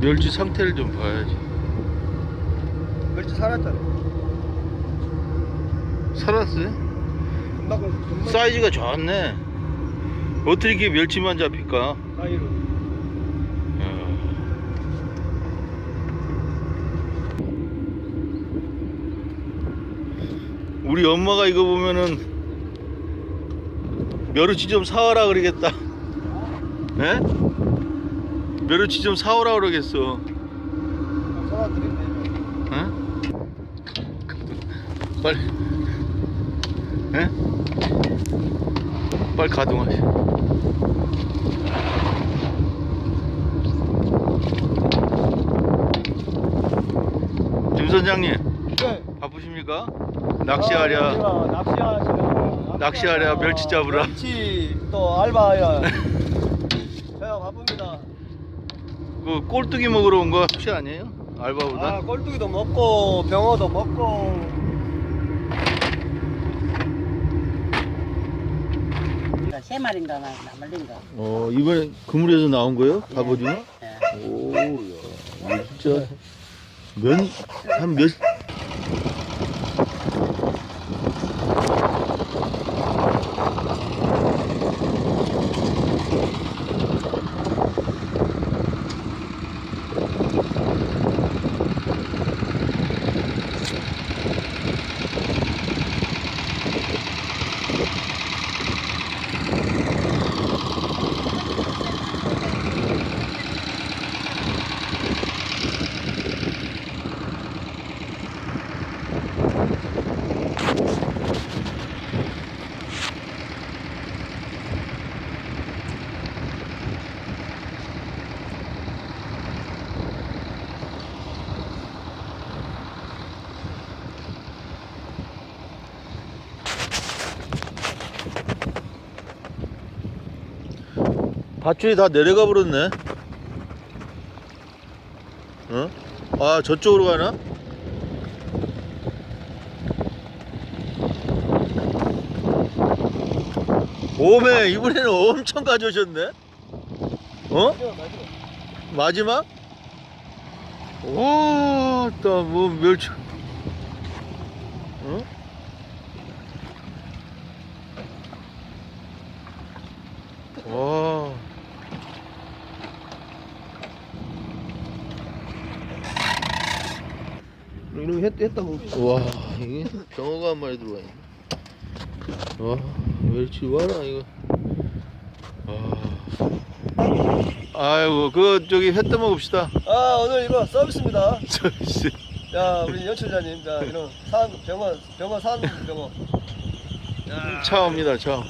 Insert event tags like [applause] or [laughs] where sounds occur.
멸치 상태를 좀 봐야지. 멸치 살았잖아. 살았어요? 금방 금방 사이즈가 좋네. 어떻게 이렇게 멸치만 잡힐까? 사이로. 우리 엄마가 이거 보면은 멸치 좀 사와라 그러겠다. 예? 멸치 좀 사오라 그러겠어. 응? 빨리. 예? 빨리 가동하시. 김 선장님 네. 바쁘십니까? 낚시하랴. 아, 낚시하시라. 낚시하랴, 멸치 잡으라. 멸치 또 알바하 [laughs] 랴. 제가 바쁩니다. 그 꼴뚜기 먹으러 온 거 혹시 아니에요? 알바보다? 아 꼴뚜기도 먹고 병어도 먹고. 세 마리인가 남을린가. 어 이번에 그물에서 나온 거예요? 갑오징어? 예. 오, 야, 이거 진짜 면한몇 밧줄이 다 내려가 버렸네. 어? 아 저쪽으로 가나? 오메 이번에는 엄청 가져오셨네. 어? 마지막? 와, 또뭐 멸치. 어? 와. 이놈 했, 했다고. 와, 이게 병어가 한 마리 들어와 있네. 와, 멸치 와라 이거. 아. 아이고, 그 저기 회 떠먹읍시다. 아 오늘 이거 서비스입니다. 저 씨. 자 우리 연출자님 자 이런 산 병어 병어 산 병어. 야. 차옵니다, 차.